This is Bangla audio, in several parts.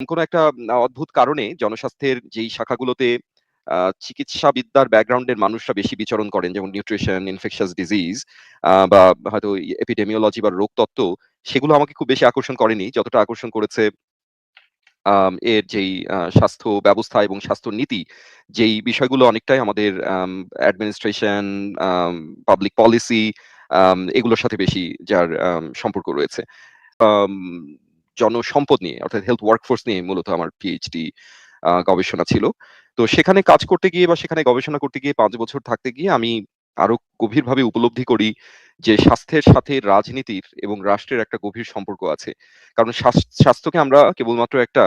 কোনো একটা অদ্ভুত কারণে জনস্বাস্থ্যের যেই শাখাগুলোতে আ চিকিৎসাবিদ্যার ব্যাকগ্রাউন্ডের মানুষরা বেশি বিচরণ করেন যেমন নিউট্রিশন, ইনফেকশাস ডিজিজ বা হয়তো এপিডেমিওলজি বা রোগতত্ত্ব সেগুলো আমাকে খুব বেশি আকর্ষণ করেনি। যতটা আকর্ষণ করেছে এর যেই স্বাস্থ্য ব্যবস্থা এবং স্বাস্থ্য নীতি যেই বিষয়গুলো অনেকটাই আমাদের আম অ্যাডমিনিস্ট্রেশন, পাবলিক পলিসি এগুলোর সাথে বেশি যার সম্পর্ক রয়েছে। জনসম্পদ নিয়ে, অর্থাৎ হেলথ ওয়ার্কফোর্স নিয়ে মূলত আমার পিএইচডি গবেষণা ছিল। তো সেখানে কাজ করতে গিয়ে বা সেখানে গবেষণা করতে গিয়ে পাঁচ বছর থাকতে গিয়ে আমি আরও গভীরভাবে উপলব্ধি করি যে স্বাস্থ্যের সাথে রাজনীতির এবং রাষ্ট্রের একটা গভীর সম্পর্ক আছে। কারণ স্বাস্থ্যকে আমরা কেবলমাত্র একটা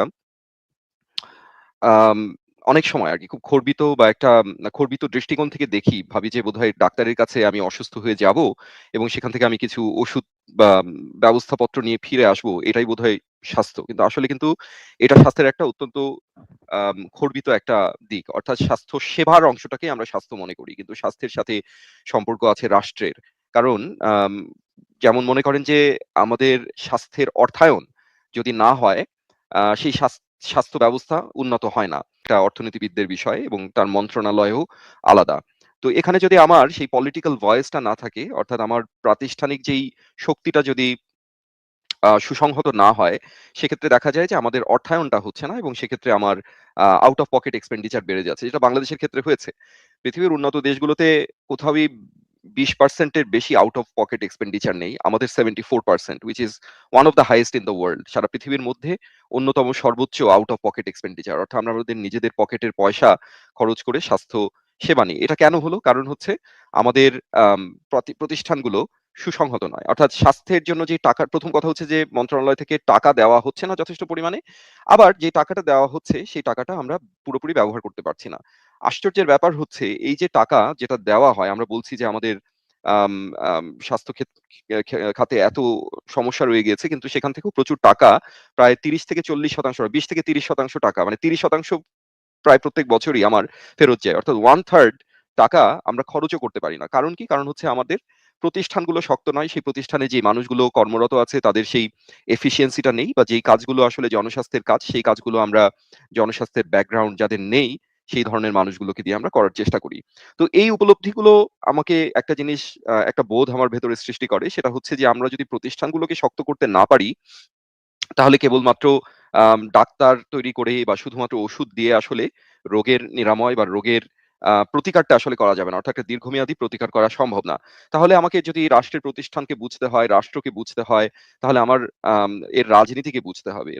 অনেক সময় আর কি খুব খর্বিত বা একটা খর্বিত দৃষ্টিকোণ থেকে দেখি, ভাবি যে বোধহয় ডাক্তারের কাছে আমি অসুস্থ হয়ে যাব এবং সেখান থেকে আমি কিছু ওষুধ বা ব্যবস্থাপত্র নিয়ে ফিরে আসব। এটাই বোধহয় স্বাস্থ্য। কিন্তু আসলে কিন্তু এটা স্বাস্থ্যের একটা অত্যন্ত খর্বিত একটা দিক। অর্থাৎ স্বাস্থ্য সেবার অংশটাকে আমরা স্বাস্থ্য মনে করি। কিন্তু স্বাস্থ্যের সাথে সম্পর্ক আছে রাষ্ট্রের। কারণ যেমন মনে করেন যে আমাদের স্বাস্থ্যের অর্থায়ন যদি না হয়, সেই স্বাস স্বাস্থ্য ব্যবস্থা উন্নত হয় না। এটা অর্থনীতিবিদদের বিষয় এবং তার মন্ত্রণালয়ও আলাদা। তো এখানে যদি আমার সেই পলিটিক্যাল ভয়েসটা না থাকে, অর্থাৎ আমার প্রাতিষ্ঠানিক যেই শক্তিটা যদি সুসংহত না হয়, সেক্ষেত্রে দেখা যায় যে আমাদের অর্থায়নটা হচ্ছে না এবং সেক্ষেত্রে আমার আউট অফ পকেট এক্সপেন্ডিচার বেড়ে যাচ্ছে। যেটা বাংলাদেশের ক্ষেত্রে হয়েছে। পৃথিবীর উন্নত দেশগুলোতে কোথাওই ২০% এর বেশি আউট অফ পকেট এক্সপেন্ডিচার নেই। আমাদের 74% which is one of the highest in the world. সারা পৃথিবীর মধ্যে অন্যতম সর্বোচ্চ আউট অফ পকেট এক্সপেন্ডিচার। অর্থাৎ আমরা আমাদের নিজেদের পকেটের পয়সা খরচ করে স্বাস্থ্য সেবা নিই। এটা কেন হলো? কারণ হচ্ছে আমাদের, আম, প্রতি, প্রতিষ্ঠানগুলো সুসংহত নয়। অর্থাৎ স্বাস্থ্যের জন্য যে টাকার প্রথম কথা হচ্ছে যে মন্ত্রণালয় থেকে টাকা দেওয়া হচ্ছে না যথেষ্ট পরিমাণে। আবার যে টাকাটা দেওয়া হচ্ছে সেই টাকাটা আমরা পুরোপুরি ব্যবহার করতে পারছি না। আশ্চর্যের ব্যাপার হচ্ছে, এই যে টাকা যেটা দেওয়া হয়, আমরা বলছি যে আমাদের, আম আম, স্বাস্থ্য খাতে এত সমস্যা রয়ে গিয়েছে, কিন্তু সেখান থেকেও প্রচুর টাকা, প্রায় ৩০-৪০% ২০-৩০% টাকা মানে ৩০% প্রায় প্রত্যেক বছরই আমার ফেরত যায়। অর্থাৎ 1/3 টাকা আমরা খরচও করতে পারি না। কারণ কি? কারণ হচ্ছে আমাদের প্রতিষ্ঠানগুলো শক্ত নয়। সেই প্রতিষ্ঠানে যে মানুষগুলো কর্মরত আছে, তাদের সেই এফিশিয়েন্সি টা নেই, বা যেই কাজগুলো আসলে জনস্বাস্থ্যের কাজ, সেই কাজগুলো আমরা জনস্বাস্থ্যের ব্যাকগ্রাউন্ড যাদের নেই সেই ধরনের মানুষগুলোকে দিয়ে আমরা করার চেষ্টা করি। তো এই উপলব্ধিগুলো আমাকে একটা জিনিস একটা বোধ আমার ভেতরে সৃষ্টি করে। সেটা হচ্ছে যে আমরা যদি প্রতিষ্ঠানগুলোকে শক্ত করতে না পারি, তাহলে কেবলমাত্র ডাক্তার তৈরি করে বা শুধুমাত্র ওষুধ দিয়ে আসলে রোগের নিরাময় বা রোগের প্রতিকারটা আসলে করা যাবে না। অর্থাৎ একটা দীর্ঘমেয়াদী প্রতিকার করা সম্ভব না। তাহলে আমাকে যদি রাষ্ট্রের প্রতিষ্ঠানকে বুঝতে হয়, রাষ্ট্রকে বুঝতে হয়, তাহলে আমার আম এর রাজনীতিকে বুঝতে হবে।